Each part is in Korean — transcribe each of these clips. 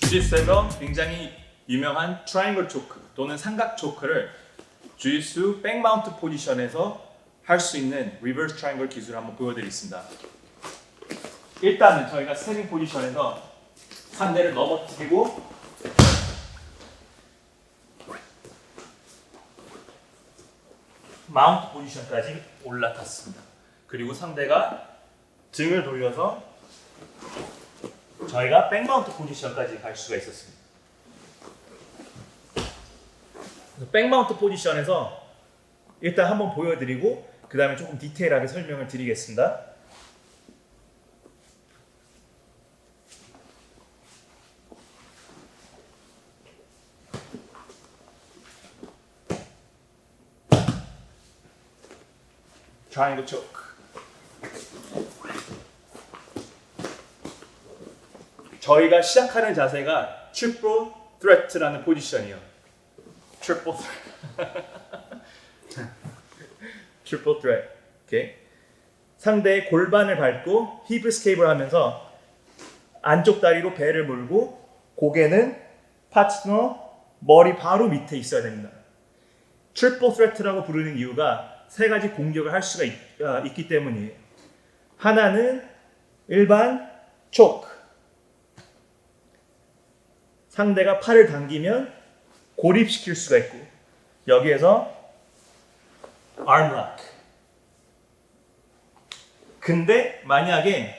주짓수에서 굉장히 유명한 트라이앵글 초크 또는 삼각 초크를 주짓수 백마운트 포지션에서 할 수 있는 리버스 트라이앵글 기술을 한번 보여드리겠습니다. 일단은 저희가 스탠딩 포지션에서 상대를 넘어뜨리고 마운트 포지션까지 올라탔습니다. 그리고 상대가 등을 돌려서 저희가 백마운트 포지션까지 갈 수가 있었습니다. 백마운트 포지션에서 일단 한번 보여드리고 그 다음에 조금 디테일하게 설명을 드리겠습니다. 트라이앵글 초크 저희가 시작하는 자세가 트리플 트레트라는 포지션이요. 트리플 트리플 트레트. 오케이. 상대의 골반을 밟고 힙 스케이프를 하면서 안쪽 다리로 배를 물고 고개는 파트너 머리 바로 밑에 있어야 됩니다. 트리플 트레트라고 부르는 이유가 세 가지 공격을 할 수가 있, 아, 있기 때문이에요. 하나는 일반 초크. 상대가 팔을 당기면 고립시킬 수가 있고 여기에서 armlock. 근데 만약에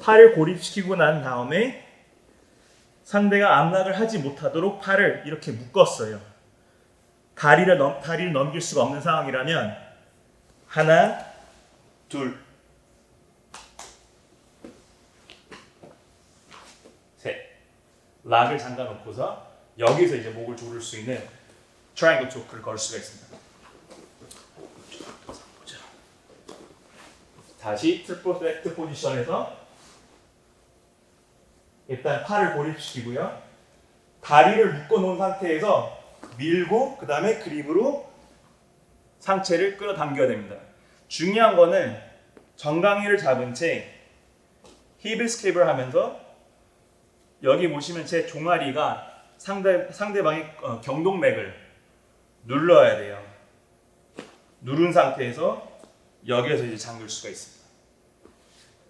팔을 고립시키고 난 다음에 상대가 암락을 하지 못하도록 팔을 이렇게 묶었어요. 다리를 넘 다리를 넘길 수가 없는 상황이라면 하나, 둘, 셋. 락을 잠가 놓고서 여기서 이제 목을 조를 수 있는 트라이앵글 초크를 걸 수가 있습니다. 다시 트리플 렉트 포지션에서 일단 팔을 고립시키고요. 다리를 묶어 놓은 상태에서 밀고 그 다음에 그립으로 상체를 끌어당겨야 됩니다. 중요한 거는 정강이를 잡은 채 스케이프를 하면서 여기 보시면 제 종아리가 상대 상대방의 어, 경동맥을 눌러야 돼요. 누른 상태에서 여기에서 이제 잠글 수가 있습니다.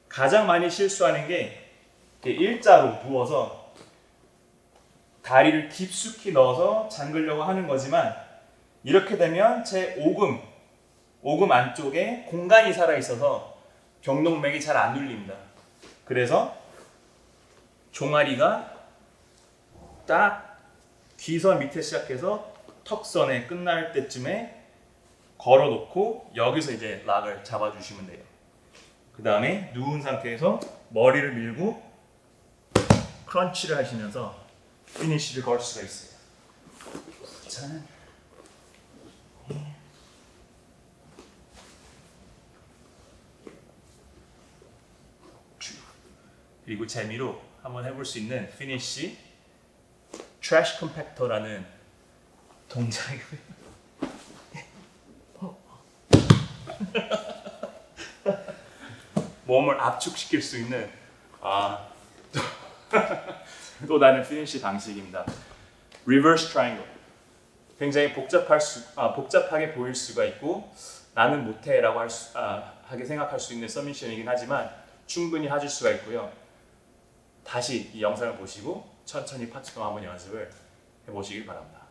가장 많이 실수하는 게 일자로 누워서 다리를 깊숙이 넣어서 잠글려고 하는 거지만 이렇게 되면 제 오금 오금 안쪽에 공간이 살아 있어서 경동맥이 잘 안 눌립니다. 그래서 종아리가 딱 귀선 밑에 시작해서 턱선에 끝날 때쯤에 걸어놓고 여기서 이제 락을 잡아주시면 돼요. 그 다음에 누운 상태에서 머리를 밀고 크런치를 하시면서 피니쉬를 걸 수가 있어요. 자, 그리고 재미로 한번 해볼 수 있는 피니쉬 트래쉬 컴팩터라는 동작이고요. 몸을 압축시킬 수 있는 아, 또, 또 다른 피니쉬 방식입니다. 리버스 트라이앵글. 굉장히 복잡할 수, 아, 복잡하게 보일 수가 있고 나는 못해라고 할 수, 아, 하게 생각할 수 있는 서미션이긴 하지만 충분히 하실 수가 있고요. 다시 이 영상을 보시고 천천히 파트너 한번 연습을 해보시길 바랍니다.